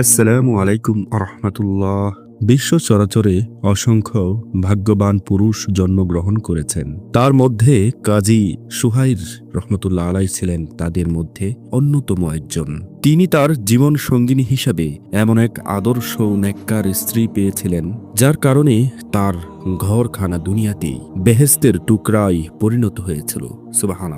আসসালামু আলাইকুম আরহামতুল্লাহ। বিশ্ব চরাচরে অসংখ্য ভাগ্যবান পুরুষ জন্মগ্রহণ করেছেন। তার মধ্যে কাজী সুহাইর রহমতুল্লাহ আলাই ছিলেন তাদের মধ্যে অন্যতম একজন। তিনি তার জীবন সঙ্গিনী হিসাবে এমন এক আদর্শ নেককার স্ত্রী পেয়েছিলেন, যার কারণে তার ঘরখানা দুনিয়াতেই বেহেস্তের টুকরাই পরিণত হয়েছিল। সুবাহান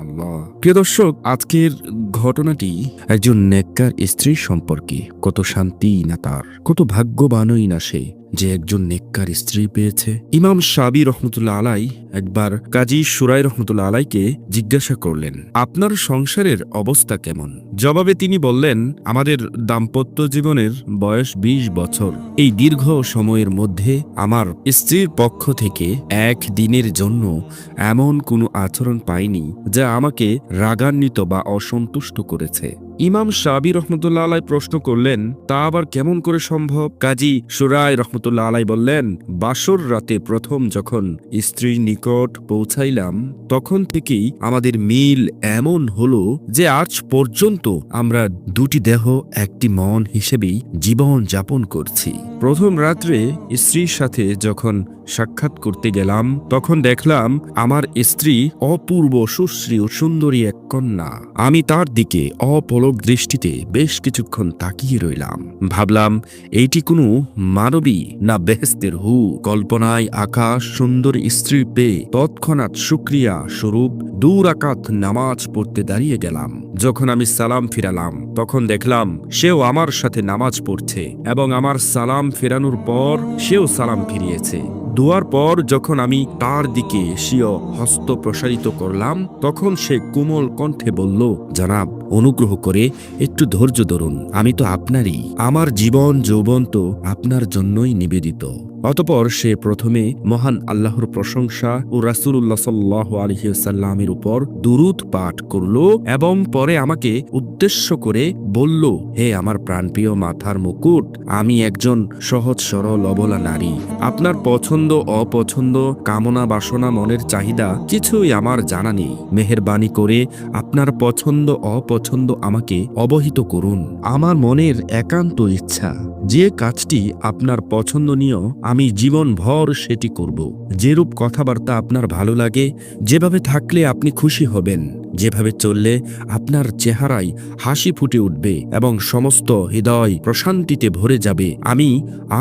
প্রিয় দর্শক, আজকের ঘটনাটি একজন নেককার স্ত্রী সম্পর্কে কত শান্তি না তার, কত ভাগ্যবানই না সে। যে একজন নেককার স্ত্রী পেয়েছে। ইমাম সাবি রহমতুল্লাহ আলাই একবার কাজী সুরাই রহমতুল্লাহ আলাইকে জিজ্ঞাসা করলেন, আপনার সংসারের অবস্থা কেমন? জবাবে তিনি বললেন, আমাদের দাম্পত্য জীবনের বয়স ২০ বছর। এই দীর্ঘ সময়ের মধ্যে আমার স্ত্রীর পক্ষ থেকে এক দিনের জন্য এমন কোনো আচরণ পাইনি যা আমাকে রাগান্বিত বা অসন্তুষ্ট করেছে। ইমাম সাবি রহমতুল্লাহ আলাই প্রশ্ন করলেন, তা আবার কেমন করে সম্ভব? কাজী সুরাই রহমতুল্লাহ আলাই বললেন, বাসর রাতে প্রথম যখন স্ত্রীর নিকট পৌঁছাইলাম, তখন থেকেই আমাদের মিল এমন হলো যে আজ পর্যন্ত আমরা দুটি দেহ একটি মন হিসেবেই জীবন যাপন করছি। প্রথম রাত্রে স্ত্রীর সাথে যখন সাক্ষাৎ করতে গেলাম, তখন দেখলাম আমার স্ত্রী অপূর্ব সুশ্রী ও সুন্দরী এক কন্যা। আমি তার দিকে অপলক দৃষ্টিতে বেশ কিছুক্ষণ তাকিয়ে রইলাম। ভাবলাম, এইটি কোনো মানবী না বেহেস্তের হু। কল্পনায় আকাশ সুন্দর স্ত্রী পেয়ে তৎক্ষণাৎ শুক্রিয়া স্বরূপ দূর আকাত নামাজ পড়তে দাঁড়িয়ে গেলাম। যখন আমি সালাম ফিরালাম, তখন দেখলাম সেও আমার সাথে নামাজ পড়ছে এবং আমার সালাম ফেরানোর পর সেও সালাম ফিরিয়েছে। দোয়ার পর যখন আমি তার দিকে স্বীয় হস্ত প্রসারিত করলাম, তখন সে কোমল কণ্ঠে বলল, জনাব, অনুগ্রহ করে একটু ধৈর্য ধরুন, আমি তো আপনারই। আমার জীবন যৌবন তো আপনার জন্যই নিবেদিত। অতপর সে প্রথমে মহান আল্লাহর প্রশংসা ও রাসুল্লাহ সাল্লাহ আলহিসাল্লামের উপর দুরুদ পাঠ করল এবং পরে আমাকে উদ্দেশ্য করে বলল, হে আমার প্রাণপ্রিয় মাথার মুকুট, আমি একজন সহজ সরল অবলা নারী। আপনার পছন্দ অপছন্দ, কামনা, বাসনা, মনের চাহিদা কিছুই আমার জানা নেই। মেহেরবানি করে আপনার পছন্দ, অপছন্দ আমাকে অবহিত করুন। আমার মনের একান্ত ইচ্ছা, যে কাজটি আপনার পছন্দনীয়, আমি জীবনভর সেটি করব। যেরূপ কথাবার্তা আপনার ভালো লাগে, যেভাবে থাকলে আপনি খুশি হবেন। যেভাবে চললে আপনার চেহারায় হাসি ফুটে উঠবে এবং সমস্ত হৃদয় প্রশান্তিতে ভরে যাবে, আমি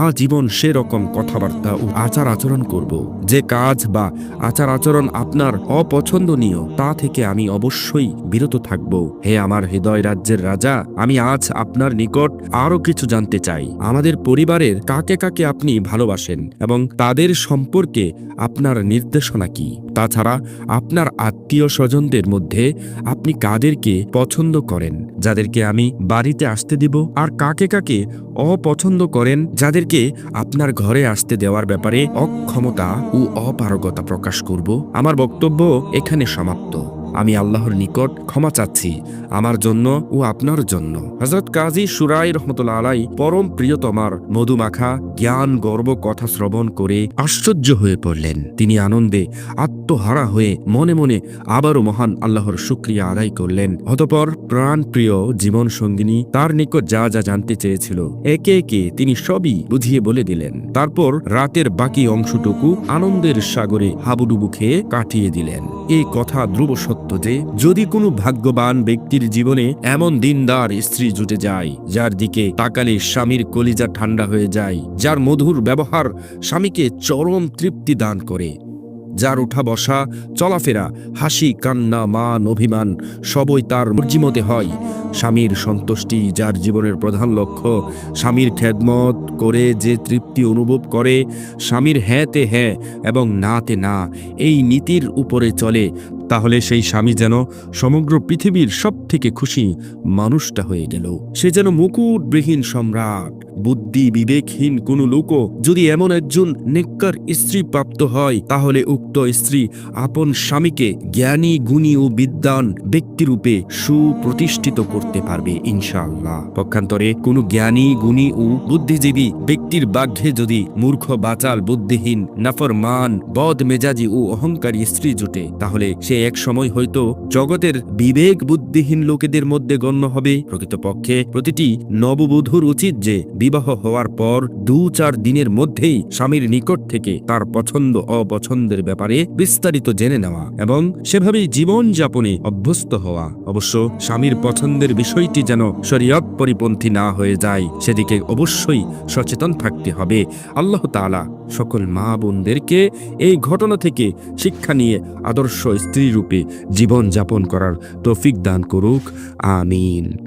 আজীবন সেরকম কথাবার্তা ও আচার আচরণ করব। যে কাজ বা আচার আচরণ আপনার অপছন্দনীয়, তা থেকে আমি অবশ্যই বিরত থাকব। হে আমার হৃদয় রাজ্যের রাজা, আমি আজ আপনার নিকট আরও কিছু জানতে চাই। আমাদের পরিবারের কাকে কাকে আপনি ভালোবাসেন এবং তাদের সম্পর্কে আপনার নির্দেশনা কি? তাছাড়া আপনার আত্মীয় স্বজনদের মধ্যে আপনি কাদেরকে পছন্দ করেন? যাদেরকে আমি বাড়িতে আসতে দিব আর কাকে কাকে অপছন্দ করেন? যাদেরকে আপনার ঘরে আসতে দেওয়ার ব্যাপারে অক্ষমতা ও অপারগতা প্রকাশ করব? আমার বক্তব্য এখানে সমাপ্ত। আমি আল্লাহর নিকট ক্ষমা চাচ্ছি আমার জন্য ও আপনার জন্য। হজরত কাজী সুরাই রহমতুল্লা আলাই পরম প্রিয়তমার মধুমাখা, জ্ঞান, গর্ব, কথা শ্রবণ করে আশ্চর্য হয়ে পড়লেন। তিনি আনন্দে আত্মহারা হয়ে মনে মনে আবারও মহান আল্লাহর শুক্রিয়া আদায় করলেন। অতপর প্রাণ প্রিয় জীবন সঙ্গিনী তার নিকট যা যা জানতে চেয়েছিল, একে একে তিনি সবই বুঝিয়ে বলে দিলেন। তারপর রাতের বাকি অংশটুকু আনন্দের সাগরে হাবুডুবু খেয়ে কাটিয়ে দিলেন। এই কথা ধ্রুব যে, যদি কোনো ভাগ্যবান ব্যক্তির জীবনে এমন দিনদার স্ত্রী জুটে যায়, যার দিকে তাকালে স্বামীর কলিজা ঠান্ডা হয়ে যায়, যার মধুর ব্যবহার স্বামীকে চরম তৃপ্তি দান করে, যার উঠা বসা চলাফেরা, হাসি, কান্না, মান, অভিমান সবই তার মর্জিমতে হয়, স্বামীর সন্তুষ্টি যার জীবনের প্রধান লক্ষ্য, স্বামীর খেদমত করে যে তৃপ্তি অনুভব করে, স্বামীর হ্যাঁতে হ্যাঁ এবং নাতে না, এই নীতির উপরে চলে তাহলে সেই স্বামী যেন সমগ্র পৃথিবীর সব থেকে খুশি মানুষটা হয়ে গেল। সে যেন মুকুটবিহীন সম্রাট বুদ্ধি বিবেকহীন কোন লোকও যদি এমন একজন নেককার স্ত্রী প্রাপ্ত হয়, তাহলে উক্ত স্ত্রী আপন স্বামীকে জ্ঞানী, গুণী ও বিদ্বান ব্যক্তিরূপে সুপ্রতিষ্ঠিত করতে পারবে, ইনশাআল্লাহ। পক্ষান্তরে কোনো জ্ঞানী, গুণী ও বুদ্ধিজীবী ব্যক্তির বাঘ্যে যদি মূর্খ, বাচাল, বুদ্ধিহীন, নাফরমান বদ মেজাজি ও অহংকারী স্ত্রী জুটে, তাহলে সে যে এক সময় হয়তো জগতের বিবেক বুদ্ধিহীন লোকেদের মধ্যে গণ্য হবে। প্রকৃতপক্ষে প্রতিটি নববধূর উচিত যে বিবাহ হওয়ার পর দু চার দিনের মধ্যেই স্বামীর নিকট থেকে তার পছন্দ অপছন্দের ব্যাপারে বিস্তারিত জেনে নেওয়া এবং সেভাবেই জীবন যাপনে অভ্যস্ত হওয়া। অবশ্য স্বামীর পছন্দের বিষয়টি যেন শরীয়ত পরিপন্থী না হয়ে যায়, সেদিকে অবশ্যই সচেতন থাকতে হবে। আল্লাহ তাআলা সকল মা বোনদেরকে এই ঘটনা থেকে শিক্ষা নিয়ে আদর্শ স্ত্রী রূপে জীবন যাপন করার তৌফিক দান করুক আমিন।